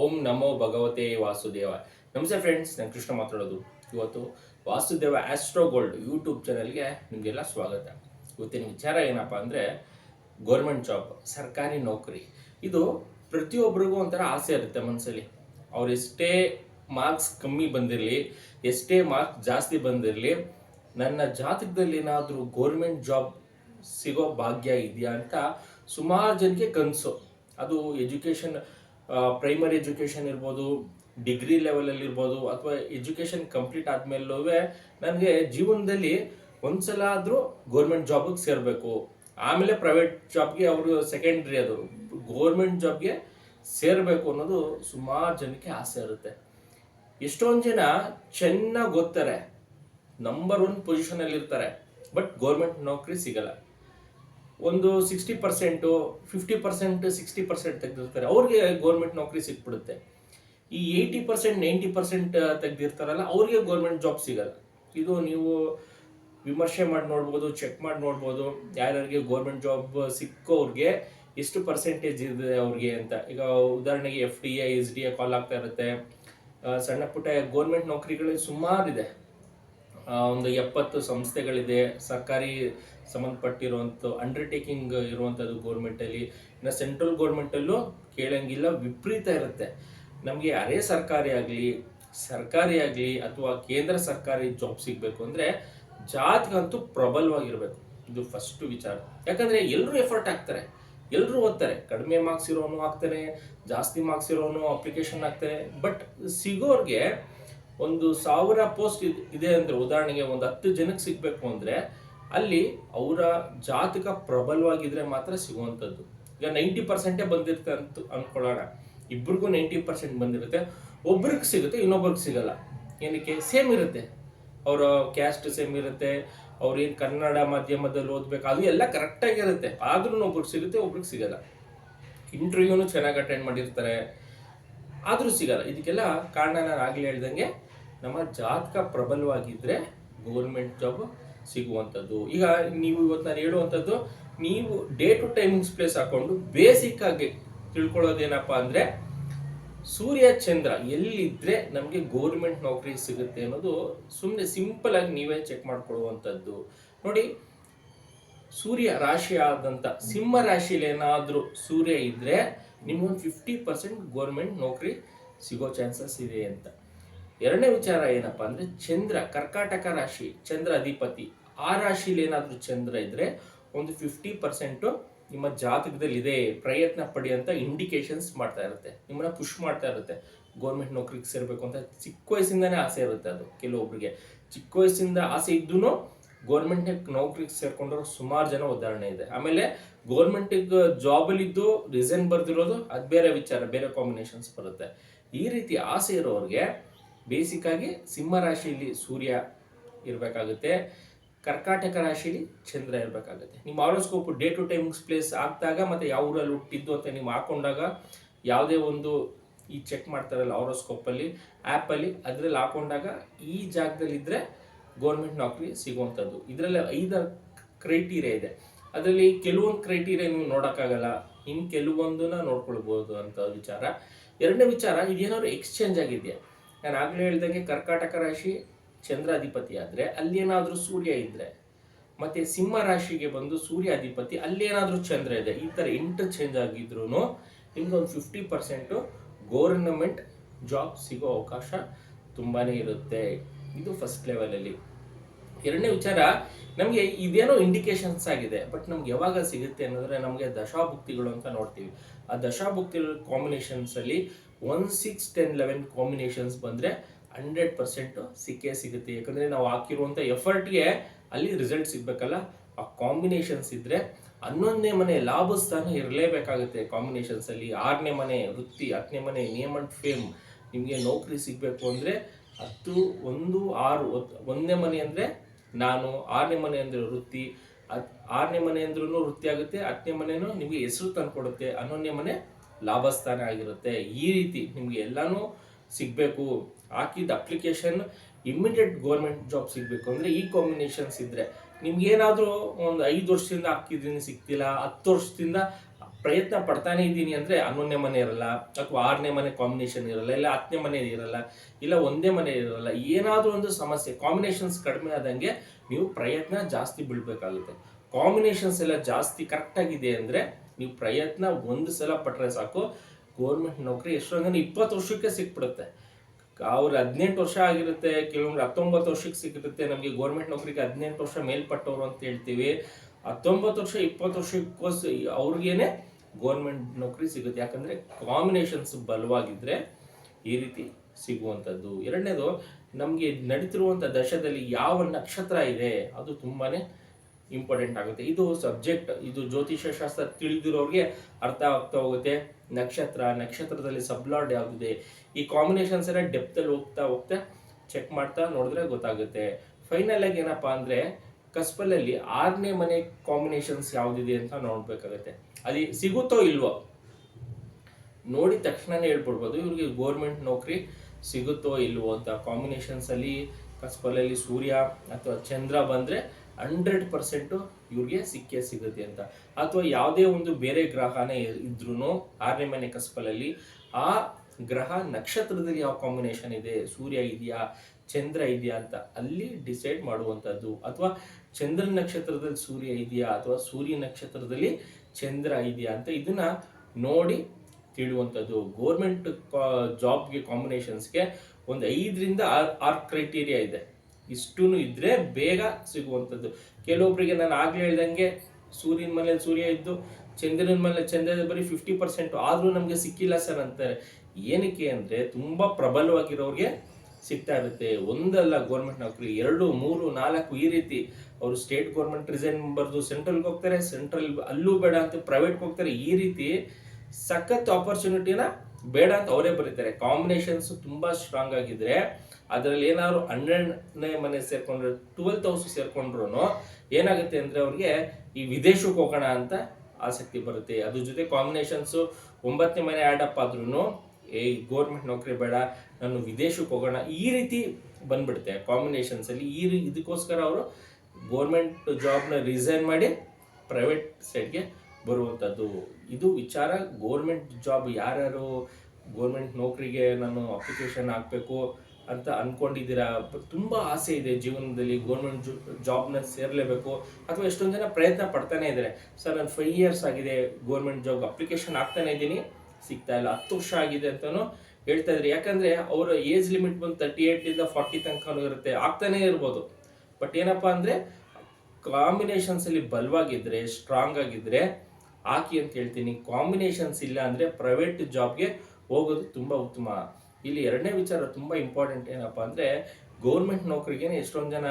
ಓಂ ನಮೋ ಭಗವತೆ ವಾಸುದೇವ ನಮಸ್ತೆ ಫ್ರೆಂಡ್ಸ್ ನಾನು ಕೃಷ್ಣ ಮಾತಾಡೋದು. ಇವತ್ತು ವಾಸುದೇವ ಆಸ್ಟ್ರೋ ಗೋಲ್ಡ್ ಯೂಟ್ಯೂಬ್ ಚಾನಲ್ಗೆ ನಿಮಗೆಲ್ಲ ಸ್ವಾಗತ. ಇವತ್ತಿನ ವಿಚಾರ ಏನಪ್ಪ ಅಂದರೆ ಗೌರ್ಮೆಂಟ್ ಜಾಬ್ ಸರ್ಕಾರಿ ನೌಕರಿ. ಇದು ಪ್ರತಿಯೊಬ್ಬರಿಗೂ ಒಂಥರ ಆಸೆ ಇರುತ್ತೆ ಮನಸ್ಸಲ್ಲಿ ಅವ್ರು ಎಷ್ಟೇ ಮಾರ್ಕ್ಸ್ ಕಮ್ಮಿ ಬಂದಿರಲಿ, ಎಷ್ಟೇ ಮಾರ್ಕ್ಸ್ ಜಾಸ್ತಿ ಬಂದಿರಲಿ, ನನ್ನ ಜಾತಕದಲ್ಲಿ ಏನಾದರೂ ಗೌರ್ಮೆಂಟ್ ಜಾಬ್ ಸಿಗೋ ಭಾಗ್ಯ ಇದೆಯಾ ಅಂತ ಸುಮಾರು ಜನಕ್ಕೆ ಕನಸು. ಅದು ಎಜುಕೇಷನ್ ಪ್ರೈಮರಿ ಎಜುಕೇಷನ್ ಇರ್ಬೋದು ಡಿಗ್ರಿ ಲೆವೆಲಲ್ಲಿ ಇರ್ಬೋದು, ಅಥವಾ ಎಜುಕೇಷನ್ ಕಂಪ್ಲೀಟ್ ಆದಮೇಲೂ ನನಗೆ ಜೀವನದಲ್ಲಿ ಒಂದ್ಸಲ ಆದರೂ ಗೌರ್ಮೆಂಟ್ ಜಾಬಿಗೆ ಸೇರಬೇಕು. ಆಮೇಲೆ ಪ್ರೈವೇಟ್ ಜಾಬ್ಗೆ ಅವರು ಸೆಕೆಂಡ್ರಿ ಅದು. ಗೌರ್ಮೆಂಟ್ ಜಾಬ್ಗೆ ಸೇರಬೇಕು ಅನ್ನೋದು ಸುಮಾರು ಜನಕ್ಕೆ ಆಸೆ ಇರುತ್ತೆ. ಎಷ್ಟೊಂದು ಜನ ಚೆನ್ನಾಗಿ ಓದ್ತಾರೆ. ನಂಬರ್ ಒನ್ ಪೊಸಿಷನಲ್ಲಿ ಇರ್ತಾರೆ ಬಟ್ ಗೌರ್ಮೆಂಟ್ ನೌಕರಿ ಸಿಗಲ್ಲ. ಒಂದು sixty percent fifty percent sixty percent ತೆಗೆದಿರ್ತಾರೆ. ಅವ್ರಿಗೆ ಗೌರ್ಮೆಂಟ್ ನೌಕರಿ ಸಿಕ್ಬಿಡುತ್ತೆ. ಈ ಏಯ್ಟಿ ಪರ್ಸೆಂಟ್ ನೈಂಟಿ ಪರ್ಸೆಂಟ್ ತೆಗೆದಿರ್ತಾರಲ್ಲ, ಅವ್ರಿಗೆ ಗೌರ್ಮೆಂಟ್ ಜಾಬ್ ಸಿಗಲ್ಲ. ಇದು ನೀವು ವಿಮರ್ಶೆ ಮಾಡಿ ನೋಡ್ಬೋದು ಚೆಕ್ ಮಾಡಿ ನೋಡ್ಬೋದು, ಯಾರ್ಯಾರಿಗೆ ಗೌರ್ಮೆಂಟ್ ಜಾಬ್ ಸಿಕ್ಕೋರಿಗೆ ಎಷ್ಟು ಪರ್ಸೆಂಟೇಜ್ ಇದೆ ಅವ್ರಿಗೆ ಅಂತ. ಈಗ ಉದಾಹರಣೆಗೆ F D A S D A call ಆಗ್ತಾ ಇರುತ್ತೆ. ಸಣ್ಣ ಪುಟ್ಟ ಗೌರ್ಮೆಂಟ್ ನೌಕರಿಗಳು ಸುಮಾರಿದೆ. ಒಂದು ಎಪ್ಪತ್ತು ಸಂಸ್ಥೆಗಳಿದೆ, ಸರ್ಕಾರಿ ಸಂಬಂಧಪಟ್ಟಿರುವಂಥ ಅಂಡರ್ಟೇಕಿಂಗ್ ಇರುವಂಥದ್ದು ಗೌರ್ಮೆಂಟಲ್ಲಿ ಇನ್ನು ಸೆಂಟ್ರಲ್ ಗೌರ್ಮೆಂಟಲ್ಲೂ ಕೇಳಂಗಿಲ್ಲ, ವಿಪರೀತ ಇರುತ್ತೆ. ನಮಗೆ ಅರೆ ಸರ್ಕಾರಿ ಆಗಲಿ ಸರ್ಕಾರಿ ಆಗಲಿ ಅಥವಾ ಕೇಂದ್ರ ಸರ್ಕಾರಿ ಜಾಬ್ ಸಿಗಬೇಕು ಅಂದರೆ ಜಾತಿಗಂತೂ ಪ್ರಬಲವಾಗಿರಬೇಕು. ಇದು ಫಸ್ಟ್ ವಿಚಾರ. ಯಾಕಂದರೆ ಎಲ್ಲರೂ ಎಫರ್ಟ್ ಹಾಕ್ತಾರೆ ಎಲ್ಲರೂ ಓದ್ತಾರೆ. ಕಡಿಮೆ ಮಾರ್ಕ್ಸ್ ಇರೋನು ಹಾಕ್ತಾರೆ, ಜಾಸ್ತಿ ಮಾರ್ಕ್ಸ್ ಇರೋನು ಅಪ್ಲಿಕೇಶನ್ ಹಾಕ್ತಾರೆ. ಬಟ್ ಸಿಗೋರ್ಗೆ ಒಂದು ಸಾವಿರ ಪೋಸ್ಟ್ ಇದೆ ಅಂದ್ರೆ ಉದಾಹರಣೆಗೆ ಒಂದು ಹತ್ತು ಜನಕ್ಕೆ ಸಿಗ್ಬೇಕು ಅಂದ್ರೆ ಅಲ್ಲಿ ಅವರ ಜಾತಕ ಪ್ರಬಲವಾಗಿದ್ರೆ ಮಾತ್ರ ಸಿಗುವಂಥದ್ದು. ಈಗ ನೈಂಟಿ ಪರ್ಸೆಂಟೇ ಬಂದಿರುತ್ತೆ ಅಂತ ಅನ್ಕೊಳ್ಳೋಣ. ಇಬ್ರಿಗೂ ನೈಂಟಿ ಪರ್ಸೆಂಟ್ ಬಂದಿರುತ್ತೆ. ಒಬ್ರಿಗೆ ಸಿಗುತ್ತೆ, ಇನ್ನೊಬ್ರಿಗೆ ಸಿಗಲ್ಲ. ಏನಕ್ಕೆ? ಸೇಮ್ ಇರುತ್ತೆ. ಅವರ ಕ್ಯಾಸ್ಟ್ ಸೇಮ್ ಇರುತ್ತೆ. ಅವ್ರೇನು ಕನ್ನಡ ಮಾಧ್ಯಮದಲ್ಲಿ ಓದ್ಬೇಕು, ಅದು ಎಲ್ಲ ಕರೆಕ್ಟಾಗಿರುತ್ತೆ ಆದ್ರೂ ಒಬ್ರಿಗೆ ಸಿಗುತ್ತೆ, ಒಬ್ರಿಗೆ ಸಿಗಲ್ಲ. ಇಂಟರ್ವ್ಯೂನು ಚೆನ್ನಾಗಿ ಅಟೆಂಡ್ ಮಾಡಿರ್ತಾರೆ. ಆದರೂ ಸಿಗಲ್ಲ. ಇದಕ್ಕೆಲ್ಲ ಕಾರಣ ನಾನು ಆಗಲೇ ಹೇಳ್ದಂಗೆ, ನಮ್ಮ ಜಾತಕ ಪ್ರಬಲವಾಗಿದ್ದರೆ ಗೌರ್ಮೆಂಟ್ ಜಾಬ್ ಸಿಗುವಂಥದ್ದು. ಈಗ ನೀವು ಇವತ್ತು ನಾನು ಹೇಳುವಂಥದ್ದು, ನೀವು ಡೇ ಟು ಟೈಮಿಂಗ್ಸ್ ಪ್ಲೇಸ್ ಹಾಕೊಂಡು ಬೇಸಿಕ್ ಆಗಿ ತಿಳ್ಕೊಳ್ಳೋದೇನಪ್ಪ ಅಂದರೆ, ಸೂರ್ಯ ಚಂದ್ರ ಎಲ್ಲಿದ್ರೆ ನಮಗೆ ಗೋರ್ಮೆಂಟ್ ನೌಕರಿ ಸಿಗುತ್ತೆ ಅನ್ನೋದು ಸುಮ್ಮನೆ ಸಿಂಪಲ್ ಆಗಿ ನೀವೇ ಚೆಕ್ ಮಾಡ್ಕೊಳ್ಳುವಂಥದ್ದು. ನೋಡಿ, ಸೂರ್ಯ ರಾಶಿ ಆದಂಥ, ಸಿಂಹ ರಾಶಿಯಲ್ಲಿ ಏನಾದರೂ ಸೂರ್ಯ ಇದ್ದರೆ ನಿಮ್ಗೊಂದು ಫಿಫ್ಟಿ ಪರ್ಸೆಂಟ್ ಗೋರ್ಮೆಂಟ್ ನೌಕರಿ ಸಿಗೋ ಚಾನ್ಸಸ್ ಇದೆ ಅಂತ. ಎರಡನೇ ವಿಚಾರ ಏನಪ್ಪ ಅಂದರೆ ಚಂದ್ರ, ಕರ್ಕಾಟಕ ರಾಶಿ, ಚಂದ್ರ ಅಧಿಪತಿ, ಆ ರಾಶಿಲಿ ಏನಾದರೂ ಚಂದ್ರ ಇದ್ದರೆ ಒಂದು ಫಿಫ್ಟಿ ಪರ್ಸೆಂಟು ನಿಮ್ಮ ಜಾತಕದಲ್ಲಿ ಇದೆ, ಪ್ರಯತ್ನ ಪಡಿ ಅಂತ ಇಂಡಿಕೇಶನ್ಸ್ ಮಾಡ್ತಾ ಇರುತ್ತೆ. ನಿಮ್ಮನ್ನ ಪುಷ್ ಮಾಡ್ತಾ ಇರುತ್ತೆ. ಗೌರ್ಮೆಂಟ್ ನೌಕರಿಗೆ ಸೇರಬೇಕು ಅಂತ ಚಿಕ್ಕ ವಯಸ್ಸಿಂದನೇ ಆಸೆ ಇರುತ್ತೆ ಅದು ಕೆಲವೊಬ್ಬರಿಗೆ ಚಿಕ್ಕ ವಯಸ್ಸಿಂದ ಆಸೆ ಇದ್ದೂ ಗೌರ್ಮೆಂಟ್ ನೌಕರಿಗೆ ಸೇರ್ಕೊಂಡ್ರೆ ಸುಮಾರು ಜನ ಉದಾಹರಣೆ ಇದೆ. ಆಮೇಲೆ ಗೌರ್ಮೆಂಟಿಗೆ ಜಾಬಲ್ಲಿದ್ದು ರಿಸೈನ್ ಬರ್ದಿರೋದು, ಅದು ಬೇರೆ ವಿಚಾರ, ಬೇರೆ ಕಾಂಬಿನೇಷನ್ಸ್ ಬರುತ್ತೆ. ಈ ರೀತಿ ಆಸೆ ಇರೋರಿಗೆ ಬೇಸಿಕ್ ಆಗಿ ಸಿಂಹ ರಾಶಿಯಲ್ಲಿ ಸೂರ್ಯ ಇರಬೇಕಾಗುತ್ತೆ, ಕರ್ಕಾಟಕ ರಾಶಿಯಲ್ಲಿ ಚಂದ್ರ ಇರಬೇಕಾಗುತ್ತೆ. ನಿಮ್ಮ horoscope date timings place ಆಗ್ದಾಗ ಮತ್ತು ಯಾವ ಊರಲ್ಲಿ ಹುಟ್ಟಿದ್ದು ಅಂತ ನೀವು ಹಾಕೊಂಡಾಗ ಯಾವುದೇ ಒಂದು ಈ ಚೆಕ್ ಮಾಡ್ತಾರಲ್ಲ ಆರೋಸ್ಕೋಪಲ್ಲಿ ಆ್ಯಪಲ್ಲಿ ಅದರಲ್ಲಿ ಹಾಕೊಂಡಾಗ ಈ ಜಾಗದಲ್ಲಿದ್ದರೆ ಗೌರ್ಮೆಂಟ್ ನೌಕರಿ ಸಿಗುವಂಥದ್ದು. ಇದರಲ್ಲಿ ಐದು ಕ್ರೈಟೀರಿಯಾ ಇದೆ. ಅದರಲ್ಲಿ ಕೆಲವೊಂದು ಕ್ರೈಟೀರಿಯಾ ನೀವು ನೋಡೋಕ್ಕಾಗಲ್ಲ. ಇನ್ನು ಕೆಲವೊಂದನ್ನ ನೋಡ್ಕೊಳ್ಬೋದು ಅಂತ ವಿಚಾರ. ಎರಡನೇ ವಿಚಾರ, ಇದೇನಾದ್ರು ಎಕ್ಸ್ಚೇಂಜ್ ಆಗಿದೆಯಾ? ನಾನು ಆಗಲೇ ಹೇಳ್ದಂಗೆ ಕರ್ಕಾಟಕ ರಾಶಿ ಚಂದ್ರ ಅಧಿಪತಿ ಆದರೆ ಅಲ್ಲಿ ಏನಾದರೂ ಸೂರ್ಯ ಇದ್ದರೆ ಮತ್ತು ಸಿಂಹ ರಾಶಿಗೆ ಬಂದು ಸೂರ್ಯ ಅಧಿಪತಿ ಅಲ್ಲಿ ಏನಾದರೂ ಚಂದ್ರ ಇದೆ, ಈ ಥರ ಇಂಟರ್ಚೇಂಜ್ ಆಗಿದ್ರು ನಿಮ್ಗೆ ಒಂದು ಫಿಫ್ಟಿ ಪರ್ಸೆಂಟು ಗೌರ್ನಮೆಂಟ್ ಜಾಬ್ ಸಿಗೋ ಅವಕಾಶ ತುಂಬಾ ಇರುತ್ತೆ. ಇದು ಫಸ್ಟ್ ಲೆವೆಲಲ್ಲಿ ಎರಡನೇ ವಿಚಾರ, ನಮಗೆ ಇದೇನೋ ಇಂಡಿಕೇಶನ್ಸ್ ಆಗಿದೆ ಬಟ್ ನಮ್ಗೆ ಯಾವಾಗ ಸಿಗುತ್ತೆ ಅನ್ನೋದ್ರೆ ನಮಗೆ ದಶಾಭುಕ್ತಿಗಳು ಅಂತ ನೋಡ್ತೀವಿ. ಆ ದಶಾಭುಕ್ತಿಗಳ ಕಾಂಬಿನೇಷನ್ಸಲ್ಲಿ one six ten eleven combinations ಬಂದರೆ ಹಂಡ್ರೆಡ್ ಪರ್ಸೆಂಟು ಸಿಕ್ಕೇ ಸಿಗುತ್ತೆ. ಯಾಕಂದರೆ ನಾವು ಹಾಕಿರುವಂಥ ಎಫರ್ಟ್ಗೆ ಅಲ್ಲಿ ರಿಸಲ್ಟ್ ಸಿಗಬೇಕಲ್ಲ? ಆ ಕಾಂಬಿನೇಷನ್ಸ್ ಇದ್ದರೆ ಹನ್ನೊಂದನೇ ಮನೆ ಲಾಭ ಸ್ಥಾನ ಇರಲೇಬೇಕಾಗುತ್ತೆ ಕಾಂಬಿನೇಷನ್ಸಲ್ಲಿ ಆರನೇ ಮನೆ ವೃತ್ತಿ, ಹತ್ತನೇ ಮನೆ ನೇಮ್ ಅಂಡ್ ಫೇಮ್ ನಿಮಗೆ ನೌಕರಿ ಸಿಗಬೇಕು ಅಂದರೆ ಹತ್ತು, ಒಂದು, ಆರು ಒಂದನೇ ಮನೆ ಅಂದರೆ ನಾನು, ಆರನೇ ಮನೆ ಅಂದರೆ ವೃತ್ತಿ ಆರನೇ ಮನೆ ಅಂದ್ರೂ ವೃತ್ತಿ ಆಗುತ್ತೆ, ಹತ್ತನೇ ಮನೆಯೂ ನಿಮಗೆ ಹೆಸರು ತಂದು ಕೊಡುತ್ತೆ ಹನ್ನೊಂದನೇ ಮನೆ ಲಾಭಸ್ಥಾನ ಆಗಿರುತ್ತೆ. ಈ ರೀತಿ ನಿಮಗೆ ಎಲ್ಲನೂ ಸಿಗಬೇಕು. ಹಾಕಿದ ಅಪ್ಲಿಕೇಶನ್ ಇಮ್ಮಿಡಿಯೇಟ್ ಗೌರ್ಮೆಂಟ್ ಜಾಬ್ ಸಿಗಬೇಕು ಅಂದರೆ ಈ ಕಾಂಬಿನೇಷನ್ಸ್ ಇದ್ದರೆ ನಿಮ್ಗೇನಾದರೂ ಒಂದು ಐದು ವರ್ಷದಿಂದ ಹಾಕಿದ್ದೀನಿ ಸಿಗ್ತಿಲ್ಲ, ಹತ್ತು ವರ್ಷದಿಂದ ಪ್ರಯತ್ನ ಪಡ್ತಾನೆ ಇದ್ದೀನಿ ಅಂದ್ರೆ ಹನ್ನೊಂದನೇ ಮನೆ ಇರಲ್ಲ, ಅಥವಾ ಆರನೇ ಮನೆ ಕಾಂಬಿನೇಷನ್ ಇರಲ್ಲ, ಇಲ್ಲ ಹತ್ತನೇ ಮನೆ ಇರಲ್ಲ, ಇಲ್ಲ ಒಂದೇ ಮನೆ ಇರಲ್ಲ, ಏನಾದರೂ ಒಂದು ಸಮಸ್ಯೆ ಕಾಂಬಿನೇಷನ್ಸ್ ಕಡಿಮೆ ಆದಂಗೆ ನೀವು ಪ್ರಯತ್ನ ಜಾಸ್ತಿ ಬೀಳ್ಬೇಕಾಗುತ್ತೆ ಕಾಂಬಿನೇಷನ್ಸ್ ಎಲ್ಲ ಜಾಸ್ತಿ ಕರೆಕ್ಟಾಗಿದೆ ಅಂದರೆ ಅಂದ್ರೆ ನೀವು ಪ್ರಯತ್ನ ಒಂದು ಸಲ ಪಟ್ಟರೆ ಸಾಕು. ಗೌರ್ಮೆಂಟ್ ನೌಕರಿ ಎಷ್ಟೊಂದು ಇಪ್ಪತ್ತು ವರ್ಷಕ್ಕೆ ಸಿಕ್ಬಿಡುತ್ತೆ. ಅವ್ರು ಹದಿನೆಂಟು ವರ್ಷ ಆಗಿರುತ್ತೆ, ಕೆಲವೊಂದು ಹತ್ತೊಂಬತ್ತು ವರ್ಷಕ್ಕೆ ಸಿಕ್ಕಿರುತ್ತೆ. ನಮಗೆ ಗೌರ್ಮೆಂಟ್ ನೌಕರಿಗೆ ಹದಿನೆಂಟು ವರ್ಷ ಮೇಲ್ಪಟ್ಟವರು ಅಂತ ಹೇಳ್ತೀವಿ. ಹತ್ತೊಂಬತ್ತು ವರ್ಷ, ಇಪ್ಪತ್ತು ವರ್ಷಕ್ಕೋಸ್ ಅವ್ರಿಗೇನೆ ಗೌರ್ಮೆಂಟ್ ನೌಕರಿ ಸಿಗುತ್ತೆ. ಯಾಕಂದ್ರೆ ಕಾಂಬಿನೇಷನ್ಸ್ ಬಲವಾಗಿದ್ರೆ ಈ ರೀತಿ ಸಿಗುವಂಥದ್ದು. ಎರಡನೇದು, ನಮಗೆ ನಡೀತಿರುವಂಥ ದಶದಲ್ಲಿ ಯಾವ ನಕ್ಷತ್ರ ಇದೆ, ಅದು ತುಂಬಾನೇ ಇಂಪಾರ್ಟೆಂಟ್ ಆಗುತ್ತೆ. ಇದು ಸಬ್ಜೆಕ್ಟ್ ಇದು ಜ್ಯೋತಿಷ್ಯ ಶಾಸ್ತ್ರ ತಿಳಿದಿರೋರಿಗೆ ಅರ್ಥ ಆಗ್ತಾ ಹೋಗುತ್ತೆ. ನಕ್ಷತ್ರ, ನಕ್ಷತ್ರದಲ್ಲಿ ಸಬ್ಲಾಡ್ ಯಾವುದಿದೆ? ಈ ಕಾಂಬಿನೇಷನ್ಸ್ ಎಲ್ಲ ಡೆಪ್ತಲ್ಲಿ ಹೋಗ್ತಾ ಹೋಗ್ತಾ ಚೆಕ್ ಮಾಡ್ತಾ ನೋಡಿದ್ರೆ ಗೊತ್ತಾಗುತ್ತೆ. ಫೈನಲ್ ಆಗಿ ಏನಪ್ಪಾ ಅಂದ್ರೆ ಕಸ್ಪಲಲ್ಲಿ ಆರನೇ ಮನೆ ಕಾಂಬಿನೇಷನ್ಸ್ ಯಾವುದಿದೆ ಅಂತ ನೋಡ್ಬೇಕಾಗತ್ತೆ. ಅಲ್ಲಿ ಸಿಗುತ್ತೋ ಇಲ್ವೋ? ನೋಡಿದ ತಕ್ಷಣನೇ ಹೇಳ್ಬಿಡ್ಬೋದು. ಇವ್ರಿಗೆ ಗೋರ್ಮೆಂಟ್ ನೌಕರಿ ಸಿಗುತ್ತೋ ಇಲ್ವೋ ಅಂತ. ಕಾಂಬಿನೇಷನ್ಸ್ ಅಲ್ಲಿ ಕಸ್ಪಲಲ್ಲಿ ಸೂರ್ಯ ಅಥವಾ ಚಂದ್ರ ಬಂದ್ರೆ ಹಂಡ್ರೆಡ್ ಪರ್ಸೆಂಟು ಇವ್ರಿಗೆ ಸಿಕ್ಕೇ ಸಿಗುತ್ತೆ ಅಂತ. ಅಥವಾ ಯಾವುದೇ ಒಂದು ಬೇರೆ ಗ್ರಹನೇ ಇದ್ರೂ ಆರನೇ ಮನೆ ಕಸ್ಪಲಲ್ಲಿ ಆ ಗ್ರಹ ನಕ್ಷತ್ರದಲ್ಲಿ ಯಾವ ಕಾಂಬಿನೇಷನ್ ಇದೆ, ಸೂರ್ಯ ಇದೆಯಾ, ಚಂದ್ರ ಇದೆಯಾ ಅಂತ ಅಲ್ಲಿ ಡಿಸೈಡ್ ಮಾಡುವಂಥದ್ದು. ಅಥವಾ ಚಂದ್ರ ನಕ್ಷತ್ರದಲ್ಲಿ ಸೂರ್ಯ ಇದೆಯಾ ಅಥವಾ ಸೂರ್ಯ ನಕ್ಷತ್ರದಲ್ಲಿ ಚಂದ್ರ ಇದೆಯಾ ಅಂತ ಇದನ್ನ ನೋಡಿ ತಿಳಿಯುವಂಥದ್ದು. ಗೋರ್ಮೆಂಟ್ ಜಾಬ್ಗೆ ಕಾಂಬಿನೇಷನ್ಸ್ಗೆ ಒಂದು ಐದರಿಂದ ಆರು, ಆರ್ ಕ್ರೈಟೀರಿಯಾ ಇದೆ. ಇಷ್ಟೂ ಇದ್ರೆ ಬೇಗ ಸಿಗುವಂಥದ್ದು. ಕೆಲವೊಬ್ಬರಿಗೆ ನಾನು ಆಗ್ಲೇ ಹೇಳ್ದಂಗೆ ಸೂರ್ಯನ ಮೇಲೆ ಸೂರ್ಯ ಇದ್ದು ಚಂದ್ರನ ಮೇಲೆ ಚಂದ್ರ ಬರೀ ಫಿಫ್ಟಿ ಪರ್ಸೆಂಟ್ ಆದ್ರೂ ನಮಗೆ ಸಿಕ್ಕಿಲ್ಲ ಸರ್ ಅಂತಾರೆ. ಏನಕ್ಕೆ ಅಂದ್ರೆ ತುಂಬಾ ಪ್ರಬಲವಾಗಿರೋರಿಗೆ ಸಿಗ್ತಾ ಇರುತ್ತೆ. ಒಂದಲ್ಲ ಗೌರ್ಮೆಂಟ್ ನೌಕರಿ, ಎರಡು, ಮೂರು, ನಾಲ್ಕು ಈ ರೀತಿ ಅವರು ಸ್ಟೇಟ್ ಗೌರ್ಮೆಂಟ್ ರಿಸೈನ್ ಬರೆದು ಸೆಂಟ್ರಲ್ಗೆ ಹೋಗ್ತಾರೆ ಸೆಂಟ್ರಲ್ ಅಲ್ಲೂ ಬೇಡ ಅಂತ ಪ್ರೈವೇಟ್ಗೆ ಹೋಗ್ತಾರೆ. ಈ ರೀತಿ ಸಖತ್ ಆಪರ್ಚುನಿಟಿನ ಬೇಡ ಅಂತ ಅವರೇ ಬರೀತಾರೆ. ಕಾಂಬಿನೇಷನ್ಸ್ ತುಂಬಾ ಸ್ಟ್ರಾಂಗ್ ಆಗಿದ್ರೆ ಅದರಲ್ಲಿ ಏನಾದ್ರು ಹನ್ನೆರಡನೇ ಮನೆ ಸೇರ್ಕೊಂಡ್ರೆ ಟ್ವೆಲ್ತ್ ಹೌಸ್ ಸೇರ್ಕೊಂಡ್ರು ಏನಾಗುತ್ತೆ ಅಂದ್ರೆ ಅವ್ರಿಗೆ ಈ ವಿದೇಶಕ್ಕೆ ಹೋಗೋಣ ಅಂತ ಆಸಕ್ತಿ ಬರುತ್ತೆ. ಅದ್ರ ಜೊತೆ ಕಾಂಬಿನೇಷನ್ಸ್ ಒಂಬತ್ತನೇ ಮನೆ ಆ್ಯಡಪ್ ಆದ್ರೂ ಏ ಗೋರ್ಮೆಂಟ್ ನೌಕರಿ ಬೇಡ, ನಾನು ವಿದೇಶಕ್ಕೆ ಹೋಗೋಣ, ಈ ರೀತಿ ಬಂದ್ಬಿಡುತ್ತೆ ಕಾಂಬಿನೇಷನ್ಸ್ ಅಲ್ಲಿ. ಈ ರೀ- ಇದಕ್ಕೋಸ್ಕರ ಅವರು ಗೌರ್ಮೆಂಟ್ ಜಾಬ್ನ ರಿಸೈನ್ ಮಾಡಿ ಪ್ರೈವೇಟ್ ಸೈಡ್ಗೆ ಬರುವಂಥದ್ದು ಇದು ವಿಚಾರ ಗೋರ್ಮೆಂಟ್ ಜಾಬ್ ಯಾರ್ಯಾರು ಗೋರ್ಮೆಂಟ್ ನೌಕರಿಗೆ ನಾನು ಅಪ್ಲಿಕೇಶನ್ ಹಾಕಬೇಕು ಅಂತ ಅನ್ಕೊಂಡಿದ್ದೀರಾ? ತುಂಬ ಆಸೆ ಇದೆ ಜೀವನದಲ್ಲಿ ಗೌರ್ಮೆಂಟ್ ಜಾಬ್ನ ಸೇರ್ಲೇಬೇಕು ಅಥವಾ ಎಷ್ಟೊಂದು ಜನ ಪ್ರಯತ್ನ ಪಡ್ತಾನೆ ಇದ್ದಾರೆ. ಸರ್, ನಾನು ಫೈವ್ ಇಯರ್ಸ್ ಆಗಿದೆ ಗೌರ್ಮೆಂಟ್ ಜಾಬ್ ಅಪ್ಲಿಕೇಶನ್ ಹಾಕ್ತಾನೆ ಇದ್ದೀನಿ. ಸಿಗ್ತಾ ಇಲ್ಲ. ಹತ್ತು ವರ್ಷ ಆಗಿದೆ ಅಂತಲೂ ಹೇಳ್ತಾ ಇದ್ರಿ. ಯಾಕಂದ್ರೆ ಅವರ ಏಜ್ ಲಿಮಿಟ್ ಬಂದು ತರ್ಟಿ ಏಟ್ ಇಂದ ಫಾರ್ಟಿ ತನಕ ಇರುತ್ತೆ. ಆಗ್ತಾನೆ ಇರ್ಬೋದು. ಬಟ್ ಏನಪ್ಪಾ ಅಂದ್ರೆ ಕಾಂಬಿನೇಷನ್ಸ್ ಅಲ್ಲಿ ಬಲವಾಗಿದ್ರೆ ಸ್ಟ್ರಾಂಗ್ ಆಗಿದ್ರೆ, ಹಾಕಿ ಅಂತ ಹೇಳ್ತೀನಿ. ಕಾಂಬಿನೇಷನ್ಸ್ ಇಲ್ಲ ಅಂದ್ರೆ ಪ್ರೈವೇಟ್ ಜಾಬ್ಗೆ ಹೋಗೋದು ತುಂಬಾ ಉತ್ತಮ. ಇಲ್ಲಿ ಎರಡನೇ ವಿಚಾರ ತುಂಬಾ ಇಂಪಾರ್ಟೆಂಟ್ ಏನಪ್ಪಾ ಅಂದ್ರೆ ಗೌರ್ಮೆಂಟ್ ನೌಕರಿಗೆ ಎಷ್ಟೊಂದು ಜನ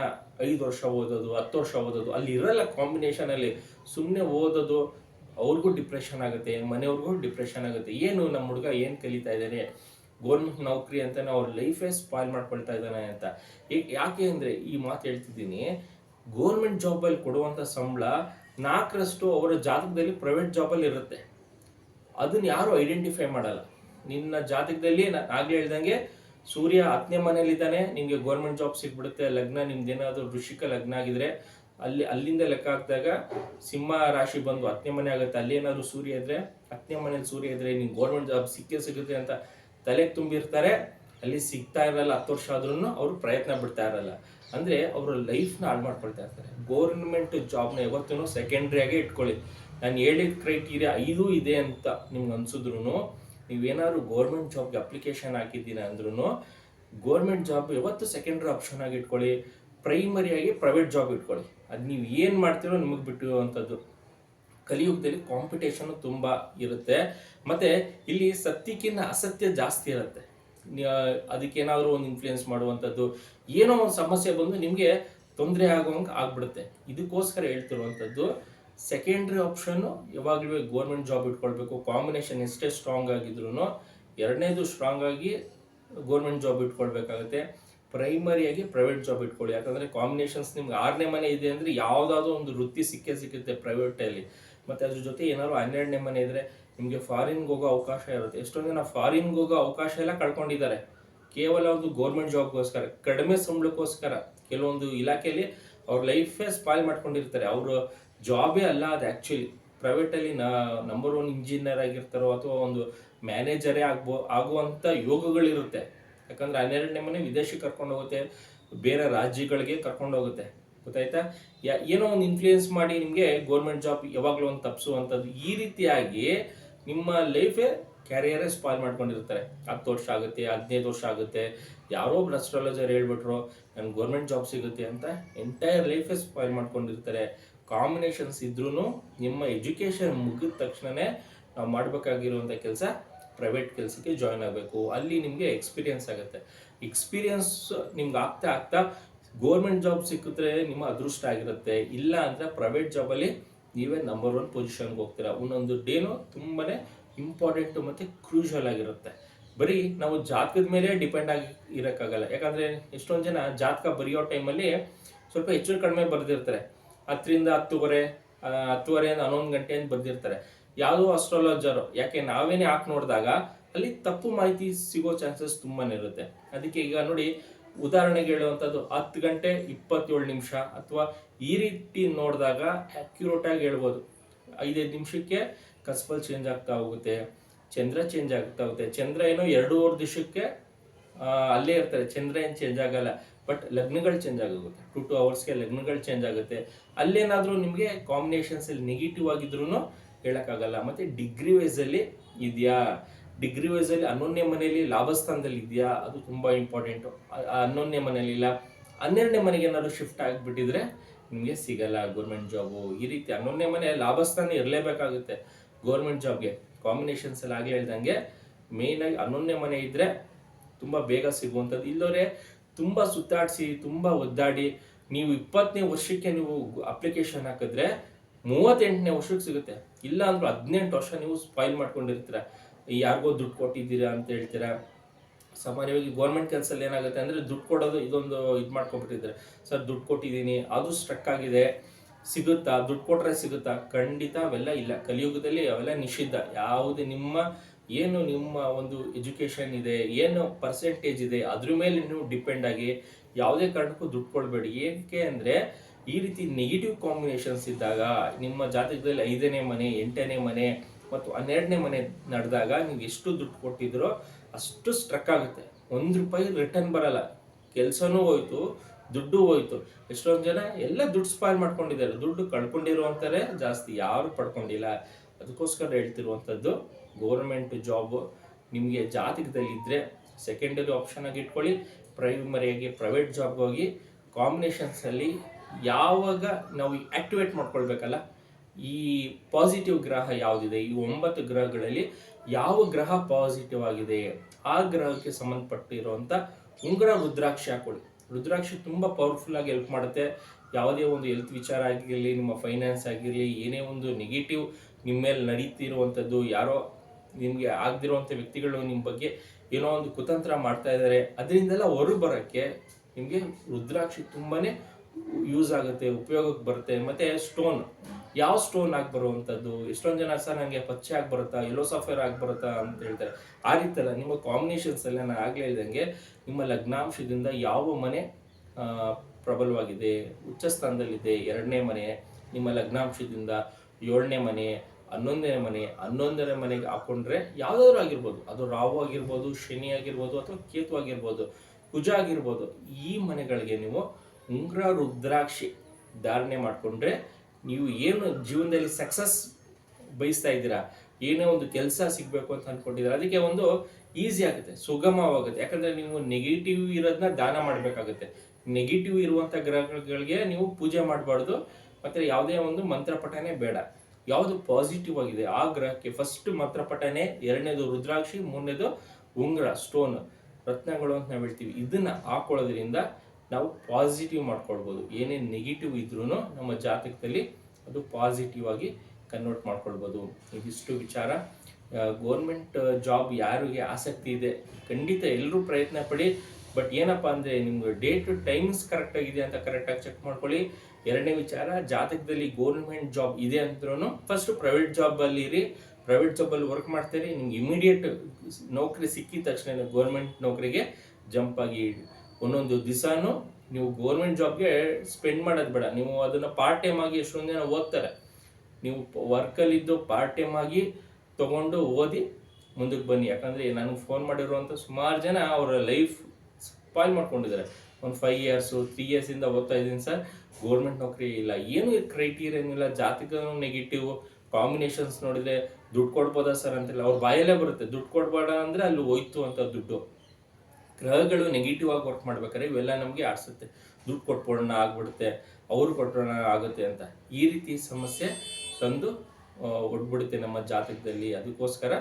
ಐದು ವರ್ಷ ಓದೋದು, ಹತ್ತು ವರ್ಷ ಓದೋದು, ಅಲ್ಲಿ ಇರಲ್ಲ ಕಾಂಬಿನೇಷನ್ ಅಲ್ಲಿ ಸುಮ್ಮನೆ ಓದೋದು, ಅವ್ರಿಗೂ ಡಿಪ್ರೆಷನ್ ಆಗುತ್ತೆ, ಮನೆಯವ್ರಿಗೂ ಡಿಪ್ರೆಷನ್ ಆಗುತ್ತೆ. ಏನು ನಮ್ಮ ಹುಡುಗ ಏನು ಕಲಿತಾ ಇದ್ದಾನೆ? ಗೌರ್ಮೆಂಟ್ ನೌಕರಿ ಅಂತಲೇ ಅವ್ರ ಲೈಫೇ ಸ್ಪಾಯ್ಲ್ ಮಾಡ್ಕೊಳ್ತಾ ಇದ್ದಾನೆ ಅಂತ. ಯಾಕೆ ಅಂದ್ರೆ ಈ ಮಾತು ಹೇಳ್ತಿದ್ದೀನಿ ಗೌರ್ಮೆಂಟ್ ಜಾಬಲ್ಲಿ ಕೊಡುವಂಥ ಸಂಬಳ ನಾಲ್ಕರಷ್ಟು ಅವರ ಜಾತಕದಲ್ಲಿ ಪ್ರೈವೇಟ್ ಜಾಬಲ್ಲಿ ಇರುತ್ತೆ. ಅದನ್ನ ಯಾರು ಐಡೆಂಟಿಫೈ ಮಾಡಲ್ಲ. ನಿನ್ನ ಜಾತಕದಲ್ಲಿ ಆಗ್ಲೇ ಹೇಳ್ದಂಗೆ ಸೂರ್ಯ ಹತ್ತನೇ ಮನೇಲಿದ್ದಾನೆ ನಿಮಗೆ ಗೌರ್ಮೆಂಟ್ ಜಾಬ್ ಸಿಕ್ಬಿಡುತ್ತೆ ಲಗ್ನ ನಿಮ್ದೇನಾದ್ರು ವೃಷಿಕ ಲಗ್ನ ಆಗಿದ್ರೆ ಅಲ್ಲಿ ಅಲ್ಲಿಂದ ಲೆಕ್ಕ ಹಾಕಿದಾಗ ಸಿಂಹ ರಾಶಿ ಬಂದು ಹತ್ತನೇ ಮನೆ ಆಗುತ್ತೆ. ಅಲ್ಲಿ ಏನಾದರೂ ಸೂರ್ಯ ಇದ್ರೆ, ಹತ್ತನೇ ಮನೇಲಿ ಸೂರ್ಯ ಇದ್ರೆ ನಿಮ್ಗೆ ಗೌರ್ಮೆಂಟ್ ಜಾಬ್ ಸಿಕ್ಕೇ ಸಿಗುತ್ತೆ ಅಂತ ತಲೆಗೆ ತುಂಬಿರ್ತಾರೆ. ಅಲ್ಲಿ ಸಿಗ್ತಾ ಇರಲ್ಲ, ಹತ್ತು ವರ್ಷ ಆದ್ರೂ ಅವ್ರು ಪ್ರಯತ್ನ ಬಿಡ್ತಾ ಇರಲ್ಲ. ಅಂದ್ರೆ ಅವರು ಲೈಫ್ನ ಹಾಳು ಮಾಡ್ಕೊಳ್ತಾ ಇರ್ತಾರೆ. ಗೌರ್ಮೆಂಟ್ ಜಾಬ್ನ ಯಾವತ್ತೂ ಸೆಕೆಂಡ್ರಿಯಾಗೆ ಇಟ್ಕೊಳ್ಳಿ. ನಾನು ಹೇಳಿದ ಕ್ರೈಟೀರಿಯಾ ಐದು ಇದೆ ಅಂತ ನಿಮ್ಗೆ ಅನ್ಸಿದ್ರು ನೀವೇನಾದ್ರು ಗೌರ್ಮೆಂಟ್ ಜಾಬ್ಗೆ ಅಪ್ಲಿಕೇಶನ್ ಹಾಕಿದ್ದೀರಾ ಅಂದ್ರೂ ಗೌರ್ಮೆಂಟ್ ಜಾಬ್ ಯಾವತ್ತು ಸೆಕೆಂಡ್ರಿ ಆಪ್ಷನ್ ಆಗಿ ಇಟ್ಕೊಳ್ಳಿ. ಪ್ರೈಮರಿಯಾಗಿ ಪ್ರೈವೇಟ್ ಜಾಬ್ ಇಟ್ಕೊಳ್ಳಿ. ಅದು ನೀವು ಏನು ಮಾಡ್ತೀರೋ ನಿಮಗೆ ಬಿಟ್ಟಿರುವಂಥದ್ದು. ಕಲಿಯುಗದಲ್ಲಿ ಕಾಂಪಿಟೇಷನ್ ತುಂಬಾ ಇರುತ್ತೆ. ಮತ್ತೆ ಇಲ್ಲಿ ಸತ್ಯಕ್ಕಿಂತ ಅಸತ್ಯ ಜಾಸ್ತಿ ಇರುತ್ತೆ. ಅದಕ್ಕೇನಾದರೂ ಒಂದು ಇನ್ಫ್ಲುಯೆನ್ಸ್ ಮಾಡುವಂಥದ್ದು. ಏನೋ ಒಂದು ಸಮಸ್ಯೆ ಬಂದು ನಿಮಗೆ ತೊಂದರೆ ಆಗೋಂಗೆ ಆಗ್ಬಿಡುತ್ತೆ. ಇದಕ್ಕೋಸ್ಕರ ಹೇಳ್ತಿರುವಂಥದ್ದು ಸೆಕೆಂಡ್ರಿ ಆಪ್ಷನ್ ಯಾವಾಗಲೂ ಗೌರ್ಮೆಂಟ್ ಜಾಬ್ ಇಟ್ಕೊಳ್ಬೇಕು. ಕಾಂಬಿನೇಷನ್ ಎಷ್ಟೇ ಸ್ಟ್ರಾಂಗ್ ಆಗಿದ್ರು ಎರಡನೇದು ಸ್ಟ್ರಾಂಗ್ ಆಗಿ ಗೌರ್ಮೆಂಟ್ ಜಾಬ್ ಇಟ್ಕೊಳ್ಬೇಕಾಗುತ್ತೆ. ಪ್ರೈಮರಿಯಾಗಿ ಪ್ರೈವೇಟ್ ಜಾಬ್ ಇಟ್ಕೊಳ್ಳಿ. ಯಾಕಂದರೆ ಕಾಂಬಿನೇಷನ್ಸ್ ನಿಮ್ಗೆ ಆರನೇ ಮನೆ ಇದೆ ಅಂದ್ರೆ ಯಾವುದಾದ್ರೂ ಒಂದು ವೃತ್ತಿ ಸಿಕ್ಕೇ ಸಿಕ್ಕುತ್ತೆ ಪ್ರೈವೇಟ್ ಮತ್ತು ಅದ್ರ ಜೊತೆ ಏನಾದ್ರು ಹನ್ನೆರಡನೇ ಮನೆ ಇದ್ರೆ ನಿಮಗೆ ಫಾರಿನ್ಗೆ ಹೋಗೋ ಅವಕಾಶ ಇರುತ್ತೆ. ಎಷ್ಟೊಂದು ಜನ ಫಾರಿನ್ಗೆ ಹೋಗೋ ಅವಕಾಶ ಎಲ್ಲ ಕಳ್ಕೊಂಡಿದ್ದಾರೆ. ಕೇವಲ ಒಂದು ಗೌರ್ಮೆಂಟ್ ಜಾಬ್ಗೋಸ್ಕರ ಕಡಿಮೆ ಸಂಬಳಕ್ಕೋಸ್ಕರ. ಕೆಲವೊಂದು ಇಲಾಖೆಯಲ್ಲಿ ಅವ್ರ ಲೈಫೇ ಸ್ಪಾಯ್ಲ್ ಮಾಡ್ಕೊಂಡಿರ್ತಾರೆ. ಅವ್ರ ಜಾಬೇ ಅಲ್ಲ, ಅದು ಆ್ಯಕ್ಚುಲಿ ಪ್ರೈವೇಟಲ್ಲಿ ನಂಬರ್ ಒನ್ ಇಂಜಿನಿಯರ್ ಆಗಿರ್ತಾರೋ ಅಥವಾ ಒಂದು ಮ್ಯಾನೇಜರೇ ಆಗ್ಬೋ ಆಗುವಂಥ ಯೋಗಗಳಿರುತ್ತೆ. ಯಾಕಂದರೆ ಹನ್ನೆರಡನೇ ಮನೆ ವಿದೇಶಕ್ಕೆ ಕರ್ಕೊಂಡು ಹೋಗುತ್ತೆ, ಬೇರೆ ರಾಜ್ಯಗಳಿಗೆ ಕರ್ಕೊಂಡು ಹೋಗುತ್ತೆ. ಗೊತ್ತಾಯ್ತಾ? ಯಾ, ಏನೋ ಒಂದು ಇನ್ಫ್ಲೂಯೆನ್ಸ್ ಮಾಡಿ ನಿಮಗೆ ಗೌರ್ಮೆಂಟ್ ಜಾಬ್ ಯಾವಾಗಲೂ ಒಂದು ತಪ್ಪಿಸುವಂಥದ್ದು ಈ ರೀತಿಯಾಗಿ ನಿಮ್ಮ ಲೈಫೇ ಕ್ಯಾರಿಯರೇ ಸ್ಪಾಯ್ಲ್ ಮಾಡ್ಕೊಂಡಿರ್ತಾರೆ. ಹತ್ತು ವರ್ಷ ಆಗುತ್ತೆ, ಹದಿನೈದು ವರ್ಷ ಆಗುತ್ತೆ. ಯಾರೋ ಒಬ್ರು ಅಸ್ಟ್ರಾಲಜರ್ ಹೇಳ್ಬಿಟ್ರು, ನನ್ಗೆ ಗೌರ್ಮೆಂಟ್ ಜಾಬ್ ಸಿಗುತ್ತೆ ಅಂತ ಎಂಟೈರ್ ಲೈಫೇ ಸ್ಪಾಯ್ಲ್ ಮಾಡ್ಕೊಂಡಿರ್ತಾರೆ. ಕಾಂಬಿನೇಷನ್ಸ್ ಇದ್ರೂ ನಿಮ್ಮ ಎಜುಕೇಷನ್ ಮುಗಿದ ತಕ್ಷಣನೇ ನಾವು ಮಾಡಬೇಕಾಗಿರುವಂಥ ಕೆಲಸ ಪ್ರೈವೇಟ್ ಕೆಲಸಕ್ಕೆ ಜಾಯ್ನ್ ಆಗಬೇಕು. ಅಲ್ಲಿ ನಿಮಗೆ ಎಕ್ಸ್ಪೀರಿಯನ್ಸ್ ಆಗುತ್ತೆ. ಎಕ್ಸ್ಪೀರಿಯನ್ಸ್ ನಿಮ್ಗೆ ಆಗ್ತಾ ಆಗ್ತಾ ಗೌರ್ಮೆಂಟ್ ಜಾಬ್ ಸಿಕ್ಕಿದ್ರೆ ನಿಮ್ಮ ಅದೃಷ್ಟ ಆಗಿರುತ್ತೆ. ಇಲ್ಲ ಅಂದರೆ ಪ್ರೈವೇಟ್ ಜಾಬಲ್ಲಿ ನೀವೇ ನಂಬರ್ ಒನ್ ಪೊಸಿಷನ್ಗೆ ಹೋಗ್ತೀರಾ. ಒಂದೊಂದು ಡೇನು ತುಂಬಾ ಇಂಪಾರ್ಟೆಂಟ್ ಮತ್ತು ಕ್ರೂಷಲ್ ಆಗಿರುತ್ತೆ. ಬರೀ ನಾವು ಜಾತಕದ ಮೇಲೆ ಡಿಪೆಂಡ್ ಆಗಿ ಇರೋಕ್ಕಾಗಲ್ಲ. ಯಾಕಂದರೆ ಎಷ್ಟೊಂದು ಜನ ಜಾತಕ ಬರೆಯೋ ಟೈಮಲ್ಲಿ ಸ್ವಲ್ಪ ಹೆಚ್ಚು ಕಡಿಮೆ ಬರೆದಿರ್ತಾರೆ. ಹತ್ತರಿಂದ ಹತ್ತುವರೆ ಹತ್ತುವರೆಯಿಂದ ಹನ್ನೊಂದು ಗಂಟೆ ಅಂತ ಬರ್ದಿರ್ತಾರೆ. ಯಾವುದೋ ಅಸ್ಟ್ರಾಲಜರು ಯಾಕೆ ನಾವೇನೇ ಹಾಕಿ ನೋಡಿದಾಗ ಅಲ್ಲಿ ತಪ್ಪು ಮಾಹಿತಿ ಸಿಗೋ ಚಾನ್ಸಸ್ ತುಂಬಾನೇ ಇರುತ್ತೆ. ಅದಕ್ಕೆ ಈಗ ನೋಡಿ, ಉದಾಹರಣೆಗೆ ಹೇಳುವಂಥದ್ದು, ಹತ್ತು ಗಂಟೆ ಇಪ್ಪತ್ತೇಳು ನಿಮಿಷ ಅಥವಾ ಈ ರೀತಿ ನೋಡಿದಾಗ ಅಕ್ಯುರೇಟ್ ಆಗಿ ಹೇಳ್ಬೋದು. ಐದೈದು ನಿಮಿಷಕ್ಕೆ ಕಸ್ಬಲ್ ಚೇಂಜ್ ಆಗ್ತಾ ಹೋಗುತ್ತೆ, ಚಂದ್ರ ಚೇಂಜ್ ಆಗ್ತಾ ಹೋಗುತ್ತೆ. ಚಂದ್ರ ಏನೋ ಎರಡೂವರೆ ದಿವಸಕ್ಕೆ ಅಲ್ಲೇ ಇರ್ತಾರೆ. ಚಂದ್ರ ಏನು ಚೇಂಜ್ ಆಗಲ್ಲ. ಬಟ್ ಲಗ್ನಗಳು ಚೇಂಜ್ ಆಗುತ್ತೆ ಟು ಟು ಅವರ್ಸ್ಗೆ ಲಗ್ನಗಳು ಚೇಂಜ್ ಆಗುತ್ತೆ. ಅಲ್ಲೇನಾದರೂ ನಿಮಗೆ ಕಾಂಬಿನೇಷನ್ಸ್ ಅಲ್ಲಿ ನೆಗೆಟಿವ್ ಆಗಿದ್ರೂ ಹೇಳೋಕ್ಕಾಗಲ್ಲ. ಮತ್ತೆ ಡಿಗ್ರಿ ವೈಸಲ್ಲಿ ಇದೆಯಾ? ಡಿಗ್ರಿ ವೈಸಲ್ಲಿ ಹನ್ನೊಂದನೇ ಮನೆಯಲ್ಲಿ ಲಾಭಸ್ಥಾನದಲ್ಲಿ ಇದೆಯಾ? ಅದು ತುಂಬ ಇಂಪಾರ್ಟೆಂಟು ಹನ್ನೊಂದನೇ ಮನೆಯಲ್ಲಿ ಇಲ್ಲ, ಹನ್ನೆರಡನೇ ಮನೆಗೆ ಏನಾದರೂ ಶಿಫ್ಟ್ ಆಗಿಬಿಟ್ಟಿದ್ರೆ ನಿಮಗೆ ಸಿಗಲ್ಲ ಗೌರ್ಮೆಂಟ್ ಜಾಬು ಈ ರೀತಿ ಹನ್ನೊಂದನೇ ಮನೆ ಲಾಭಸ್ಥಾನ ಇರಲೇಬೇಕಾಗುತ್ತೆ ಗೌರ್ಮೆಂಟ್ ಜಾಬ್ಗೆ ಕಾಂಬಿನೇಷನ್ಸ್ ಎಲ್ಲ ಆಗಲೇ ಹೇಳ್ದಂಗೆ ಮೇಯ್ನಾಗಿ ಹನ್ನೊಂದನೇ ಮನೆ ಇದ್ದರೆ ತುಂಬ ಬೇಗ ಸಿಗುವಂಥದ್ದು. ಇಲ್ಲವರೆ ತುಂಬ ಸುತ್ತಾಡಿಸಿ, ತುಂಬ ಒದ್ದಾಡಿ, ನೀವು ಇಪ್ಪತ್ತನೇ ವರ್ಷಕ್ಕೆ ನೀವು ಅಪ್ಲಿಕೇಶನ್ ಹಾಕಿದ್ರೆ ಮೂವತ್ತೆಂಟನೇ ವರ್ಷಕ್ಕೆ ಸಿಗುತ್ತೆ. ಇಲ್ಲ ಅಂದ್ರೆ ಹದಿನೆಂಟು ವರ್ಷ ನೀವು ಸ್ಪಾಯ್ಲ್ ಮಾಡ್ಕೊಂಡಿರ್ತೀರ. ಯಾರಿಗೋ ದುಡ್ಡು ಕೊಟ್ಟಿದ್ದೀರಾ ಅಂತ ಹೇಳ್ತೀರಾ? ಸಾಮಾನ್ಯವಾಗಿ ಗೌರ್ಮೆಂಟ್ ಕೆಲಸದಲ್ಲಿ ಏನಾಗುತ್ತೆ ಅಂದರೆ ದುಡ್ಡು ಕೊಡೋದು ಇದೊಂದು ಇದು ಮಾಡ್ಕೊಂಡ್ಬಿಟ್ಟಿದ್ದಾರೆ ಸರ್, ದುಡ್ಡು ಕೊಟ್ಟಿದ್ದೀನಿ, ಅದು ಸ್ಟ್ರಕ್ ಆಗಿದೆ, ಸಿಗುತ್ತಾ? ದುಡ್ಡು ಕೊಟ್ರೆ ಸಿಗುತ್ತಾ? ಖಂಡಿತ ಅವೆಲ್ಲ ಇಲ್ಲ. ಕಲಿಯುಗದಲ್ಲಿ ಅವೆಲ್ಲ ನಿಷಿದ್ಧ. ಯಾವುದೇ ನಿಮ್ಮ ಏನು ನಿಮ್ಮ ಒಂದು ಎಜುಕೇಷನ್ ಇದೆ, ಏನು ಪರ್ಸೆಂಟೇಜ್ ಇದೆ, ಅದ್ರ ಮೇಲೆ ನೀವು ಡಿಪೆಂಡ್ ಆಗಿ ಯಾವುದೇ ಕಾರಣಕ್ಕೂ ದುಡ್ಡು ಕೊಡಬೇಡಿ. ಏನಕ್ಕೆ ಅಂದರೆ ಈ ರೀತಿ ನೆಗೆಟಿವ್ ಕಾಂಬಿನೇಷನ್ಸ್ ಇದ್ದಾಗ, ನಿಮ್ಮ ಜಾತಕದಲ್ಲಿ ಐದನೇ ಮನೆ, ಎಂಟನೇ ಮನೆ ಮತ್ತು ಹನ್ನೆರಡನೇ ಮನೆ ನಡೆದಾಗ ನೀವು ಎಷ್ಟು ದುಡ್ಡು ಕೊಟ್ಟಿದ್ರೋ ಅಷ್ಟು ಸ್ಟ್ರಕ್ ಆಗುತ್ತೆ. ಒಂದು ರೂಪಾಯಿ ರಿಟರ್ನ್ ಬರಲ್ಲ. ಕೆಲಸನೂ ಹೋಯ್ತು, ದುಡ್ಡು ಹೋಯ್ತು. ಎಷ್ಟೊಂದು ಜನ ಎಲ್ಲ ದುಡ್ಡು ಸ್ಪಾಯ್ಲ್ ಮಾಡ್ಕೊಂಡಿದ್ದಾರೆ. ದುಡ್ಡು ಕಳ್ಕೊಂಡಿರುವಂತಾರೆ ಜಾಸ್ತಿ ಯಾರು ಪಡ್ಕೊಂಡಿಲ್ಲ. ಅದಕ್ಕೋಸ್ಕರ ಹೇಳ್ತಿರುವಂಥದ್ದು ಗೌರ್ಮೆಂಟ್ ಜಾಬ್ ನಿಮಗೆ ಜಾತಕದಲ್ಲಿದ್ದರೆ ಸೆಕೆಂಡರಿ ಆಪ್ಷನ್ ಆಗಿ ಇಟ್ಕೊಳ್ಳಿ ಪ್ರೈಮರಿಯಾಗಿ ಪ್ರೈವೇಟ್ ಜಾಬ್ಗೆ ಹೋಗಿ ಕಾಂಬಿನೇಷನ್ಸಲ್ಲಿ ಯಾವಾಗ ನಾವು ಆಕ್ಟಿವೇಟ್ ಮಾಡ್ಕೊಳ್ಬೇಕಲ್ಲ, ಈ ಪಾಸಿಟಿವ್ ಗ್ರಹ ಯಾವುದಿದೆ, ಈ ಒಂಬತ್ತು ಗ್ರಹಗಳಲ್ಲಿ ಯಾವ ಗ್ರಹ ಪಾಸಿಟಿವ್ ಆಗಿದೆ, ಆ ಗ್ರಹಕ್ಕೆ ಸಂಬಂಧಪಟ್ಟಿರುವಂಥ ಉಂಗುರ, ರುದ್ರಾಕ್ಷಿ ಹಾಕೊಳ್ಳಿ. ರುದ್ರಾಕ್ಷಿ ತುಂಬ ಪವರ್ಫುಲ್ ಆಗಿ ಹೆಲ್ಪ್ ಮಾಡುತ್ತೆ. ಯಾವುದೇ ಒಂದು ಹೆಲ್ತ್ ವಿಚಾರ ಆಗಿರಲಿ, ನಿಮ್ಮ ಫೈನಾನ್ಸ್ ಆಗಿರಲಿ, ಏನೇ ಒಂದು ನೆಗೆಟಿವ್ ನಿಮ್ಮ ಮೇಲೆ ನಡೀತಿರುವಂಥದ್ದು ಯಾರೋ ನಿಮಗೆ ಆಗದಿರುವಂಥ ವ್ಯಕ್ತಿಗಳು ನಿಮ್ಮ ಬಗ್ಗೆ ಏನೋ ಒಂದು ಕುತಂತ್ರ ಮಾಡ್ತಾ ಇದ್ದಾರೆ ಅದರಿಂದೆಲ್ಲ ಹೊರ ಬರೋಕ್ಕೆ ನಿಮಗೆ ರುದ್ರಾಕ್ಷಿ ತುಂಬಾನೇ ಯೂಸ್ ಆಗುತ್ತೆ, ಉಪಯೋಗಕ್ಕೆ ಬರುತ್ತೆ. ಮತ್ತೆ ಸ್ಟೋನ್ ಯಾವ ಸ್ಟೋನ್ ಆಗಿ ಬರುವಂಥದ್ದು ಎಷ್ಟೊಂದು ಜನ ಸರ್ ನನಗೆ ಪಚ್ಚೆ ಆಗಿ ಬರುತ್ತಾ? ಎಲ್ಲೋ ಸಾಫ್ಟ್ವೇರ್ ಆಗಿ ಬರುತ್ತಾ ಅಂತ ಹೇಳ್ತಾರೆ. ಆ ರೀತಿಯಲ್ಲ ನಿಮ್ಮ ಕಾಂಬಿನೇಷನ್ಸ್ ಎಲ್ಲ ನಾನು ಆಗಲೇ ಇದ್ದಂಗೆ ನಿಮ್ಮ ಲಗ್ನಾಂಶದಿಂದ ಯಾವ ಮನೆ ಪ್ರಬಲವಾಗಿದೆ? ಉಚ್ಚ ಸ್ಥಾನದಲ್ಲಿದೆ ಎರಡನೇ ಮನೆ, ನಿಮ್ಮ ಲಗ್ನಾಂಶದಿಂದ ಏಳನೇ ಮನೆ ಹನ್ನೊಂದನೇ ಮನೆ, ಹನ್ನೊಂದನೇ ಮನೆಗೆ ಹಾಕೊಂಡ್ರೆ ಯಾವ್ದಾದ್ರು ಆಗಿರ್ಬೋದು. ಅದು ರಾಹು ಆಗಿರ್ಬೋದು, ಶನಿ ಆಗಿರ್ಬೋದು ಅಥವಾ ಕೇತು ಆಗಿರ್ಬೋದು, ಕುಜ ಆಗಿರ್ಬೋದು. ಈ ಮನೆಗಳಿಗೆ ನೀವು ಉಂಗ್ರ, ರುದ್ರಾಕ್ಷಿ ಧಾರಣೆ ಮಾಡಿಕೊಂಡ್ರೆ ನೀವು ಏನು ಜೀವನದಲ್ಲಿ ಸಕ್ಸಸ್ ಬಯಸ್ತಾ ಇದ್ದೀರಾ, ಏನೇ ಒಂದು ಕೆಲಸ ಸಿಗಬೇಕು ಅಂತ ಅನ್ಕೊಂಡಿದ್ರೆ ಅದಕ್ಕೆ ಒಂದು ಈಸಿ ಆಗುತ್ತೆ, ಸುಗಮವಾಗುತ್ತೆ. ಯಾಕಂದ್ರೆ ನೀವು ನೆಗೆಟಿವ್ ಇರೋದನ್ನ ದಾನ ಮಾಡಬೇಕಾಗುತ್ತೆ. ನೆಗೆಟಿವ್ ಇರುವಂಥ ಗ್ರಹಗಳಿಗೆ ನೀವು ಪೂಜೆ ಮಾಡಬಾರ್ದು. ಮತ್ತೆ ಯಾವುದೇ ಒಂದು ಮಂತ್ರ ಮಂತ್ರಪಠನೆ ಬೇಡ. ಯಾವುದು ಪಾಸಿಟಿವ್ ಆಗಿದೆ? ಆ ಗ್ರಹಕ್ಕೆ ಫಸ್ಟ್ ಮಂತ್ರಪಠನೆ ಎರಡನೇದು ರುದ್ರಾಕ್ಷಿ, ಮೂರನೇದು ಉಂಗ್ರ ಸ್ಟೋನ್ ರತ್ನಗಳು ಅಂತ ನಾವು ಹೇಳ್ತೀವಿ. ಇದನ್ನ ಹಾಕೊಳ್ಳೋದ್ರಿಂದ ನಾವು ಪಾಸಿಟಿವ್ ಮಾಡ್ಕೊಳ್ಬೋದು. ಏನೇ ನೆಗೆಟಿವ್ ಇದ್ರೂ ನಮ್ಮ ಜಾತಕದಲ್ಲಿ ಅದು ಪಾಸಿಟಿವ್ ಆಗಿ ಕನ್ವರ್ಟ್ ಮಾಡ್ಕೊಳ್ಬೋದು. ಇದಿಷ್ಟು ವಿಚಾರ. ಗೌರ್ಮೆಂಟ್ ಜಾಬ್ ಯಾರಿಗೆ ಆಸಕ್ತಿ ಇದೆ, ಖಂಡಿತ ಎಲ್ಲರೂ ಪ್ರಯತ್ನ ಪಡಿ. ಬಟ್ ಏನಪ್ಪ ಅಂದರೆ ನಿಮ್ಗೆ ಡೇಟ್ ಟೈಮ್ಸ್ ಕರೆಕ್ಟ್ ಆಗಿದೆ ಅಂತ ಕರೆಕ್ಟಾಗಿ ಚೆಕ್ ಮಾಡ್ಕೊಳ್ಳಿ. ಎರಡನೇ ವಿಚಾರ, ಜಾತಕದಲ್ಲಿ ಗೌರ್ಮೆಂಟ್ ಜಾಬ್ ಇದೆ ಅಂದ್ರೂ ಫಸ್ಟ್ ಪ್ರೈವೇಟ್ ಜಾಬಲ್ಲಿ ಇರಿ ಪ್ರೈವೇಟ್ ಜಾಬಲ್ಲಿ ವರ್ಕ್ ಮಾಡ್ತೀರಿ, ನಿಮ್ಗೆ ಇಮಿಡಿಯೇಟ್ ನೌಕರಿ ಸಿಕ್ಕಿದ ತಕ್ಷಣ ಗೌರ್ಮೆಂಟ್ ನೌಕರಿಗೆ ಜಂಪ್ ಆಗಿ ಒಂದೊಂದು ದಿವಸನೂ ನೀವು ಗೌರ್ಮೆಂಟ್ ಜಾಬ್ಗೆ ಸ್ಪೆಂಡ್ ಮಾಡೋದು ಬೇಡ. ನೀವು ಅದನ್ನು ಪಾರ್ಟ್ ಟೈಮ್ ಆಗಿ ಎಷ್ಟೊಂದು ಜನ ಓದ್ತಾರೆ. ನೀವು ವರ್ಕಲ್ಲಿದ್ದು ಪಾರ್ಟ್ ಟೈಮ್ ಆಗಿ ತೊಗೊಂಡು ಓದಿ ಮುಂದಕ್ಕೆ ಬನ್ನಿ. ಯಾಕಂದರೆ ನನಗೆ ಫೋನ್ ಮಾಡಿರುವಂಥ ಸುಮಾರು ಜನ ಅವರ ಲೈಫ್ ಸ್ಪಾಯ್ಲ್ ಮಾಡ್ಕೊಂಡಿದ್ದಾರೆ. ಒಂದು ಫೈವ್ ಇಯರ್ಸು ತ್ರೀ ಇಯರ್ಸಿಂದ ಓದ್ತಾ ಇದ್ದೀನಿ ಸರ್. ಗೌರ್ಮೆಂಟ್ ನೌಕರಿ ಇಲ್ಲ, ಏನು ಕ್ರೈಟೀರಿಯನ್ ಇಲ್ಲ ಜಾತಿಗ ನೆಗೆಟಿವ್ ಕಾಂಬಿನೇಷನ್ಸ್ ನೋಡಿದ್ರೆ ದುಡ್ಡು ಕೊಡ್ಬೋದಾ ಸರ್ ಅಂತಿಲ್ಲ. ಅವ್ರ ಬಾಯಲ್ಲೇ ಬರುತ್ತೆ, ದುಡ್ಡು ಕೊಡ್ಬೇಡ ಅಂದರೆ ಅಲ್ಲಿ ಹೋಯ್ತು ಅಂತ ದುಡ್ಡು. ಗ್ರಹಗಳು ನೆಗೆಟಿವ್ ಆಗಿ ವರ್ಕ್ ಮಾಡ್ಬೇಕಾದ್ರೆ ಇವೆಲ್ಲ ನಮಗೆ ಆಡ್ಸುತ್ತೆ. ದುಡ್ಡು ಕೊಟ್ಬಿಡೋಣ, ಆಗ್ಬಿಡುತ್ತೆ, ಅವ್ರು ಕೊಟ್ಟೋಣ ಆಗುತ್ತೆ ಅಂತ. ಈ ರೀತಿ ಸಮಸ್ಯೆ ತಂದು ಒಡ್ಬಿಡುತ್ತೆ ನಮ್ಮ ಜಾತಕದಲ್ಲಿ. ಅದಕ್ಕೋಸ್ಕರ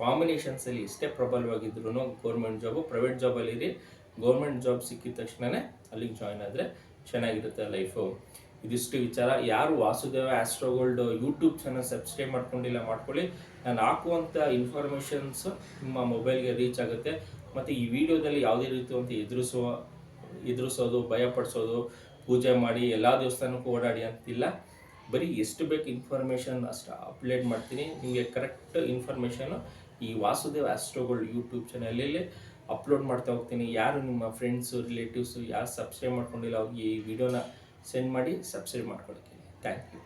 ಕಾಂಬಿನೇಷನ್ಸಲ್ಲಿ ಎಷ್ಟೇ ಪ್ರಬಲವಾಗಿದ್ರು ಗೌರ್ಮೆಂಟ್ ಜಾಬು ಪ್ರೈವೇಟ್ ಜಾಬಲ್ಲಿರಿ ಗೌರ್ಮೆಂಟ್ ಜಾಬ್ ಸಿಕ್ಕಿದ ತಕ್ಷಣನೇ ಅಲ್ಲಿಗೆ ಜಾಯ್ನ್ ಆದರೆ ಚೆನ್ನಾಗಿರುತ್ತೆ ಲೈಫು. ಇದಿಷ್ಟು ವಿಚಾರ. ಯಾರು Vasudeva Astrogold YouTube channel subscribe ಮಾಡ್ಕೊಂಡಿಲ್ಲ ಮಾಡ್ಕೊಳ್ಳಿ. ನಾನು ಹಾಕುವಂಥ ಇನ್ಫಾರ್ಮೇಷನ್ಸ್ ನಿಮ್ಮ ಮೊಬೈಲ್ಗೆ ರೀಚ್ ಆಗುತ್ತೆ. ಮತ್ತು ಈ ವಿಡಿಯೋದಲ್ಲಿ ಯಾವುದೇ ರೀತಿ ಅಂತ ಎದುರಿಸುವ ಎದುರಿಸೋದು, ಭಯಪಡಿಸೋದು, ಪೂಜೆ ಮಾಡಿ ಎಲ್ಲ ದೇವಸ್ಥಾನಕ್ಕೂ ಓಡಾಡಿ ಅಂತಿಲ್ಲ. ಬರೀ ಎಷ್ಟು ಬೇಕು ಇನ್ಫಾರ್ಮೇಷನ್ ಅಷ್ಟು ಅಪ್ಲೋಡ್ ಮಾಡ್ತೀನಿ. ನಿಮಗೆ ಕರೆಕ್ಟ್ ಇನ್ಫಾರ್ಮೇಷನು ಈ ವಾಸುದೇವ್ ಆಸ್ಟ್ರೋಗೋಲ್ಡ್ ಯೂಟ್ಯೂಬ್ ಚಾನಲಲ್ಲಿ ಅಪ್ಲೋಡ್ ಮಾಡ್ತಾ ಹೋಗ್ತೀನಿ. ಯಾರು ನಿಮ್ಮ ಫ್ರೆಂಡ್ಸು ರಿಲೇಟಿವ್ಸು ಯಾರು ಸಬ್ಸ್ಕ್ರೈಬ್ ಮಾಡ್ಕೊಂಡಿಲ್ಲ, ಅವ್ರಿಗೆ ಈ ವಿಡಿಯೋನ ಸೆಂಡ್ ಮಾಡಿ ಸಬ್ಸ್ಕ್ರೈಬ್ ಮಾಡ್ಕೊಳ್ತೀನಿ. Thank you